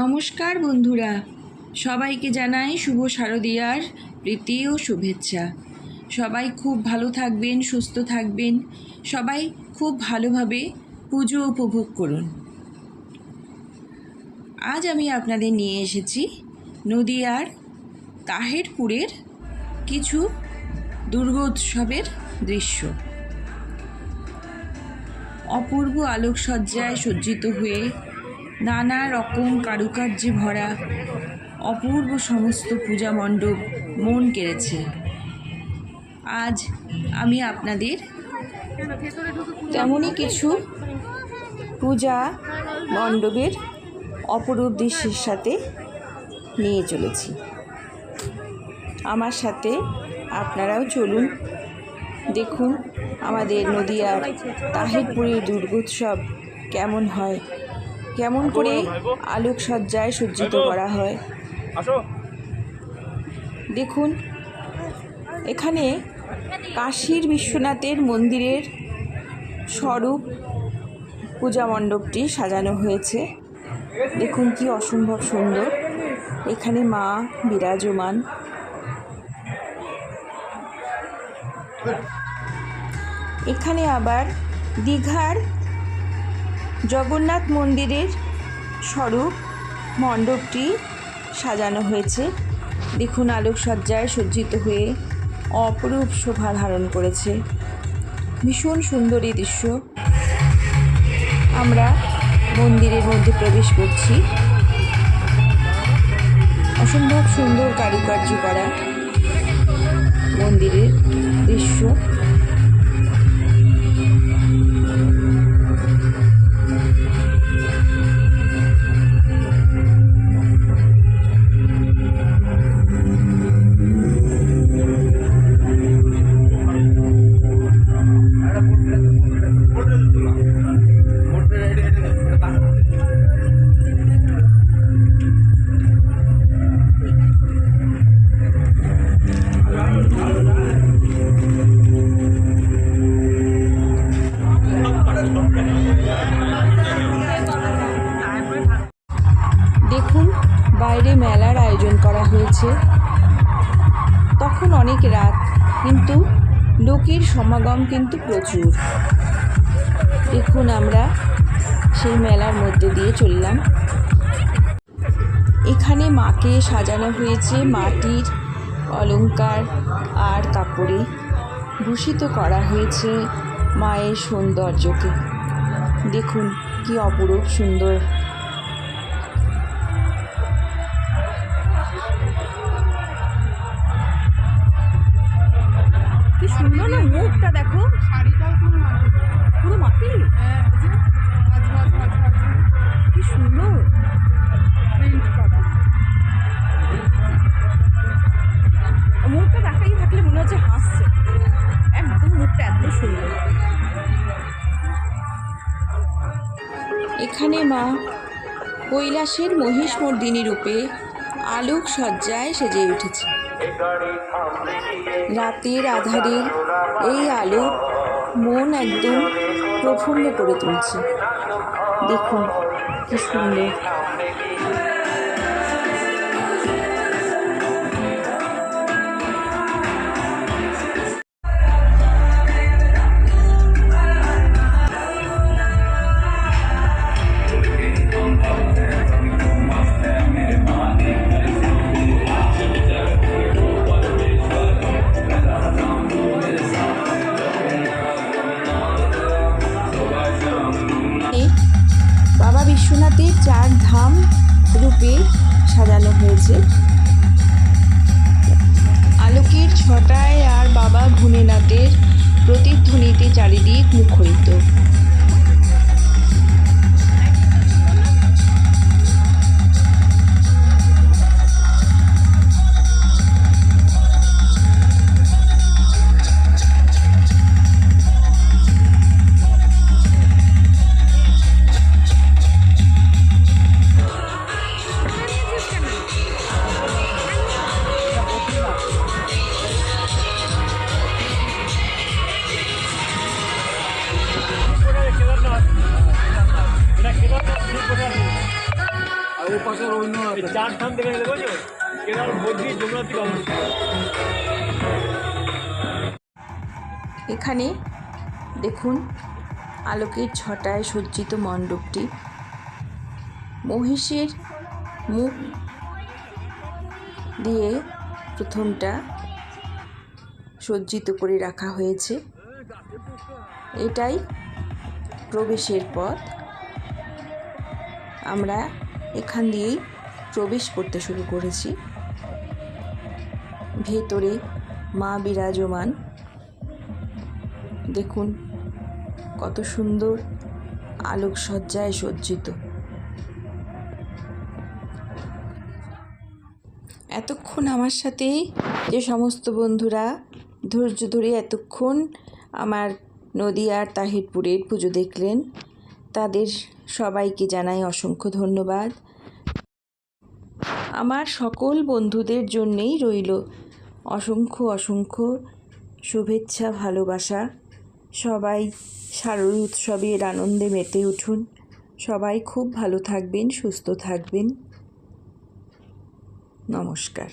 নমস্কার বন্ধুরা। সবাইকে জানাই শুভ শারদীয়ার প্রীতি ও শুভেচ্ছা। সবাই খুব ভালো থাকবেন, সুস্থ থাকবেন। সবাই খুব ভালোভাবে পুজো উপভোগ করুন। আজ আমি আপনাদের নিয়ে এসেছি নদিয়ার তাহেরপুরের কিছু দুর্গোৎসবের দৃশ্য। অপূর্ব আলোকসজ্জায় সজ্জিত হয়ে নানা রকম কারুকার্যে ভরা অপূর্ব সমস্ত পূজা মণ্ডপ মন কেড়েছে। আজ আমি আপনাদের তেমনই কিছু পূজা মণ্ডপের অপরূপ দৃশ্যের সাথে নিয়ে চলেছি। আমার সাথে আপনারাও চলুন, দেখুন আমাদের নদিয়ার তাহিরপুরের দুর্গোৎসব কেমন হয়। কেমন করে আলোকসজ্জায় সজ্জিত করা হয়? আসো। দেখুন এখানে কাশীর বিশ্বনাথের মন্দিরের স্বরূপ পূজা মণ্ডপটি সাজানো হয়েছে। দেখুন কি অসম্ভব সুন্দর। এখানে মা বিরাজমান। এখানে আবার দীঘার জগন্নাথ মন্দিরের স্বরূপ মণ্ডপটি সাজানো হয়েছে। দেখুন আলোকসজ্জায় সজ্জিত হয়ে অপরূপ শোভা ধারণ করেছে। ভীষণ সুন্দর দৃশ্য। আমরা মন্দিরের মধ্যে প্রবেশ করছি। অসম্ভব সুন্দর কারুকার্য করা মন্দিরের দৃশ্য। তখন অনেক রাত, কিন্তু লোকের সমাগম কিন্তু প্রচুর। এখন আমরা সেই মেলার মধ্যে দিয়ে চললাম। এখানে মাকে সাজানো হয়েছে মাটির অলংকার আর কাপড়ে। ভূষিত করা হয়েছে মায়ের সৌন্দর্যকে। দেখুন কি অপরূপ সুন্দর কি সুন্দর না মুখটা দেখো। পুরো মাটি। কি সুন্দর। মুখটা দেখাই থাকলে মনে হচ্ছে হাসছে। একদম মুখটা এত সুন্দর। এখানে মা কৈলাসের মহিষমর্দিনী রূপে আলোক সজ্জায় সেজে উঠেছে। রাতের আধারে এই আলো মন একদম প্রফুল্ল করে তুলছে। দেখুন, কি সুন্দর। বিশ্বনাথের চার ধাম রূপে সাজানো হয়েছে। আলোকের ছটায় আর বাবা ভুনেনাথের প্রতিধ্বনিতে চারিদিক মুখরিত। পাশে এই চার ধাম কেনার বদ্রী যমুনা থেকে এখানে দেখুন আলোকের ছটায় সজ্জিত মণ্ডপটি। মহিষের মুখ দিয়ে প্রথমটা সজ্জিত করে রাখা হয়েছে। এটাই প্রবেশের পথ। আমরা এখান দিয়েই প্রবেশ করতে শুরু করেছি। ভেতরে মা বিরাজমান। দেখুন, কত সুন্দর আলোকসজ্জায় সজ্জিত। এতক্ষণ আমার সাথে যে সমস্ত বন্ধুরা, ধৈর্য ধরে এতক্ষণ আমার নদিয়ার তাহিরপুরের পুজো দেখলেন। তাদের সবাইকে জানাই অসংখ্য ধন্যবাদ। আমার সকল বন্ধুদের জন্যেই রইল অসংখ্য অসংখ্য শুভেচ্ছা, ভালোবাসা। সবাই শারদ উৎসবের আনন্দে মেতে উঠুন। সবাই খুব ভালো থাকবেন, সুস্থ থাকবেন। নমস্কার।